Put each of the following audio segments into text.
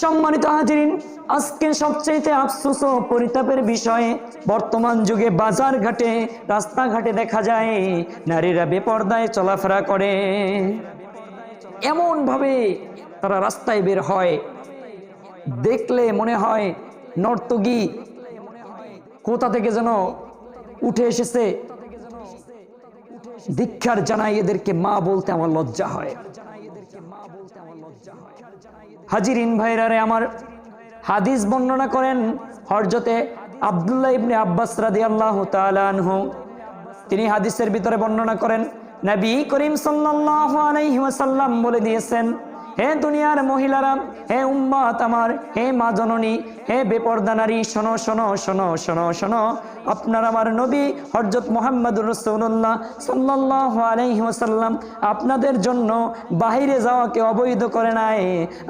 সম্মানিত হাজিরিন, আজকে সবচেয়ে আফসোস ও পরিতাপের বিষয়ে, বর্তমান যুগে বাজার ঘাটে রাস্তাঘাটে দেখা যায়, নারীরা বেপর্দায় চলাফেরা করে। এমন ভাবে তারা রাস্তায় বের হয়। দেখলে মনে হয় নর্তকী কোথা থেকে যেন উঠে এসেছে। দীক্ষার জানাই এদেরকে মা বলতে আমার লজ্জা হয়। হাজিরিন ভাইরারে আমার হাদিস বর্ণনা করেন হরজতে আবদুল্লাহ ইবনে আব্বাস রাদি আল্লাহ তালানহু তিনি হাদিসের ভিতরে বর্ণনা করেন, নবী করিম সাল্লাহ আলাইহি বলে দিয়েছেন হে দুনিয়ার মহিলারা, হে উম্মাত আমার, হে মা জননী, হে বেপর্দা নারী, শোনো শোনো শোনো শোনো শোনো। আপনার আমার নবী হরজত মোহাম্মদুর রসৌল্লাহ সাল্লাহ আলাইহি ওয়াসাল্লাম আপনাদের জন্য বাহিরে যাওয়াকে অবৈধ করে নাই।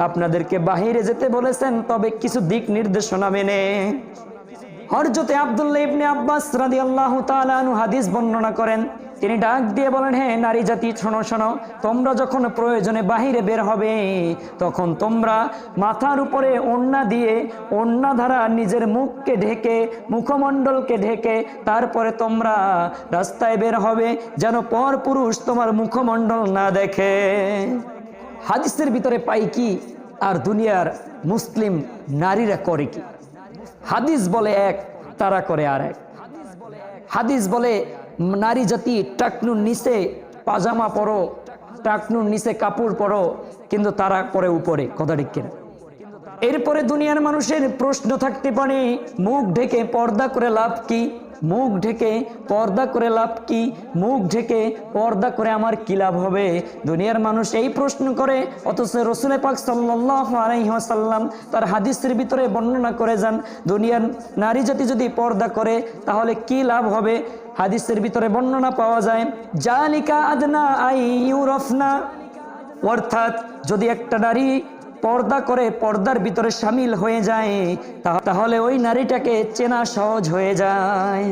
আপনাদেরকে বাহিরে যেতে বলেছেন, তবে কিছু দিক নির্দেশনা মেনে। হরজতে আবদুল্লাহ ইবনে আব্বাস রাদিয়াল্লাহু তাআলা আনহু হাদিস বর্ণনা করেন তিনি ডাক দিয়ে বলেন হ্যাঁ নারী জাতি, শোনো শোনো, তোমরা যখন প্রয়োজনে বাহিরে বের হবে, তখন তোমরা মাথার উপরে ওড়না দিয়ে ওড়না ধারা নিজের মুখকে ঢেকে, মুখমণ্ডলকে ঢেকে, তারপরে তোমরা রাস্তায় বের হবে, যেন পর পুরুষ তোমার মুখমণ্ডল না দেখে। হাদিসের ভিতরে পাই কি আর দুনিয়ার মুসলিম নারীরা করে কি? হাদিস বলে এক, তারা করে আর এক হাদিস বলে নারী জাতি টাকনুর নিচে পাজামা পরো টাকনুর নিচে কাপড় পরো, কিন্তু তারা পরে উপরে, কথা ঠিক কিনা? এরপরে দুনিয়ার মানুষের প্রশ্ন থাকতে পারে, মুখ ঢেকে পর্দা করে লাভ কি? মুখ ঢেকে পর্দা করে লাভ কি? মুখ ঢেকে পর্দা করে আমার কি লাভ হবে? দুনিয়ার মানুষ এই প্রশ্ন করে, অথচ রসুল পাক সাল্লাহ আলাইসাল্লাম তার হাদিসের ভিতরে বর্ণনা করে যান, দুনিয়ার নারী জাতি যদি পর্দা করে, তাহলে কি লাভ হবে? হাদিসের ভিতরে বর্ণনা পাওয়া যায়, জালিকা আদনা আই ইউরফনা। অর্থাৎ যদি একটা নারী পর্দা করে পর্দার ভিতরে সামিল হয়ে যায় তাহলে ওই নারীটাকে চেনা সহজ হয়ে যায়।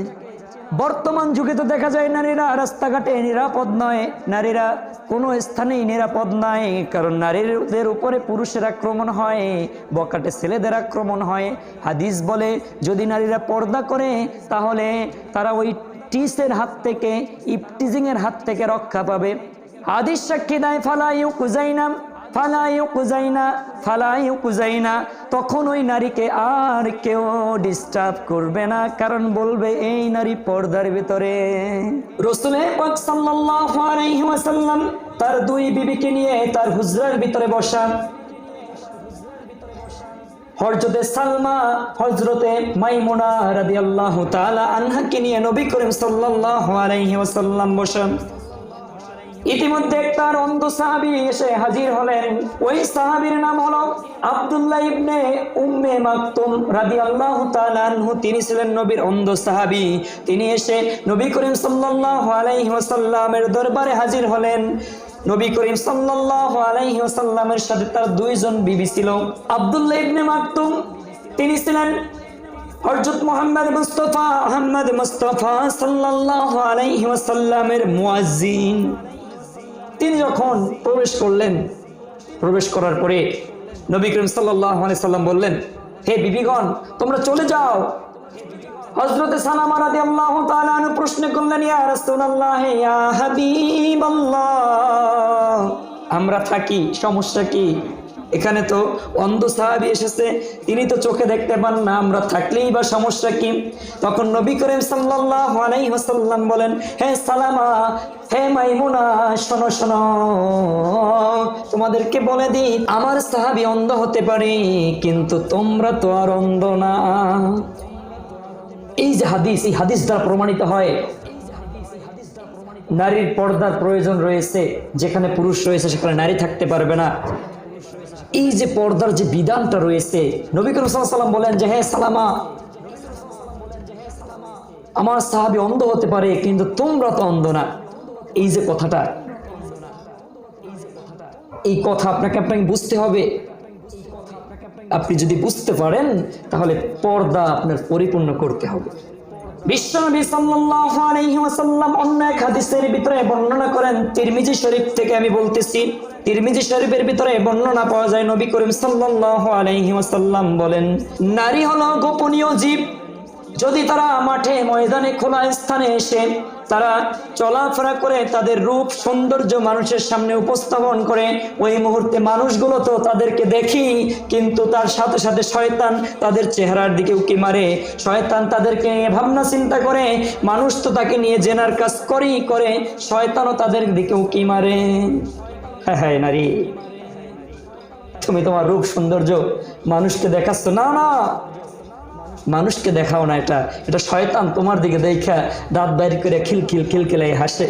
বর্তমান যুগে তো দেখা যায় নারীরা রাস্তাঘাটে নিরাপদ নয়, নারীরা কোনো স্থানেই নিরাপদ নয় কারণ নারীদের উপরে পুরুষের আক্রমণ হয় বকাটে ছেলেদের আক্রমণ হয়। হাদিস বলে, যদি নারীরা পর্দা করে, তাহলে তারা ওই টিসের হাত থেকে, ইপটিজিংয়ের হাত থেকে রক্ষা পাবে। হাদিস সাক্ষী দেয় ফালাইউ কুজাইনাম তখন ওই নারীকে আর কেউ ডিস্টার্ব করবে না, কারণ বলবে এই নারী পর্দার ভিতরে। তার দুই বিবিকে নিয়ে তার হুজরার ভিতরে বসা। হজরতে সালমা হজরতে আনহাকে নিয়ে নবী করিম সাল্লাল্লাহু আলাইহি বসেন। ইতিমধ্যে তার অন্ধ সাহাবি এসে হাজির হলেন। ওই সাহাবীর নাম হলো আব্দুল্লাহ ইবনে উম্মে মাকতুম রাদিয়াল্লাহু তাআলা আনহু। তিনি ছিলেন নবীর অন্ধ সাহাবী। তিনি এসে নবী করিম সাল্লাল্লাহু আলাইহি ওয়াসাল্লামের দরবারে হাজির হলেন। নবী করিম সাল্লাল্লাহু আলাইহি ওয়াসাল্লামের সাথে তার দুইজন বিবি ছিল। আব্দুল্লাহ ইবনে মাকতুম, তিনি ছিলেন হযরত মুহাম্মদ মুস্তাফা আহমদ মুস্তাফা সাল্লাল্লাহু আলাইহি ওয়াসাল্লামের মুয়াজ্জিন। তিনি যখন প্রবেশ করলেন, প্রবেশ করার পরে নবী করিম সাল্লাম বললেন, হে বিবিগণ, তোমরা চলে যাও। আনহু প্রশ্ন করলেন, ইয়া রাসূলুল্লাহ, ইয়া হাবিবাল্লাহ। আমরা থাকি, সমস্যা কি? এখানে তো অন্ধ সাহাবি এসেছে, তিনি তো চোখে দেখতে পান না, আমরা থাকলেই বা সমস্যা কি? তখন নবী করিম সাল্লাল্লাহু বলেন, হে সালামা, হে মাইমুনা, শোনো শোনো, তোমাদেরকে বলে দিই, আমার সাহাবি অন্ধ হতে পারে, কিন্তু তোমরা তো আর অন্ধ না। এই যে হাদিস, এই হাদিস দ্বারা প্রমাণিত হয় নারীর পর্দার প্রয়োজন রয়েছে, যেখানে পুরুষ রয়েছে, সেখানে নারী থাকতে পারবে না। এই যে পর্দার যে বিধানটা রয়েছে, নবী করিম সাল্লাম বলেন যে হ্যাঁ সালামা, আমার সাহাবি অন্ধ হতে পারে, কিন্তু তোমরা তো অন্ধ না। এই যে কথাটা, এই কথা আপনাকে আপনাকে বুঝতে হবে। আপনি যদি বুঝতে পারেন, তাহলে পর্দা আপনার পরিপূর্ণ করতে হবে। বিশ্বনবী সাল্লাল্লাহু আলাইহি অন্য এক হাদিসের ভিতরে বর্ণনা করেন, তিরমিজি শরীফ থেকে আমি বলতেছি। তিরমিজি শরীফের ভিতরে বর্ণনা পাওয়া যায়, নবী করিম সাল্লাল্লাহু আলাইহি বলেন, নারী হলো গোপনীয় জীব যদি তারা মাঠে ময়দানে খোলা স্থানে এসে তারা চলাফেরা করে তাদের রূপ, সৌন্দর্য মানুষের সামনে উপস্থাপন করে, ওই মুহূর্তে মানুষগুলো তো তাদেরকে দেখি, কিন্তু তার সাথে সাথে শয়তান তাদের চেহারার দিকে উকি মারে। শয়তান তাদেরকে ভাবনা চিন্তা করে, মানুষ তো তাকে নিয়ে জেনার কাজ করেই করে, শয়তানও তাদের দিকে উকি মারে। হ্যাঁ হ্যাঁ নারী, তুমি তোমার রূপ, সৌন্দর্য মানুষকে দেখাচ্ছ। না না মানুষকে দেখাও না এটা। এটা শয়তান তোমার দিকে দেখা দাঁত বাইর করে খিলখিল খিলখিলাই হাসে।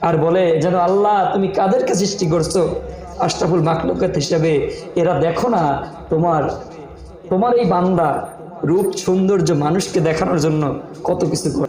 আর বলে যেন, আল্লাহ, তুমি কাদেরকে সৃষ্টি করছ? আশরাফুল মাকলুকাত হিসাবে, এরা দেখো না তোমার তোমার এই বান্দা রূপ, সৌন্দর্য মানুষকে দেখানোর জন্য কত কিছু করে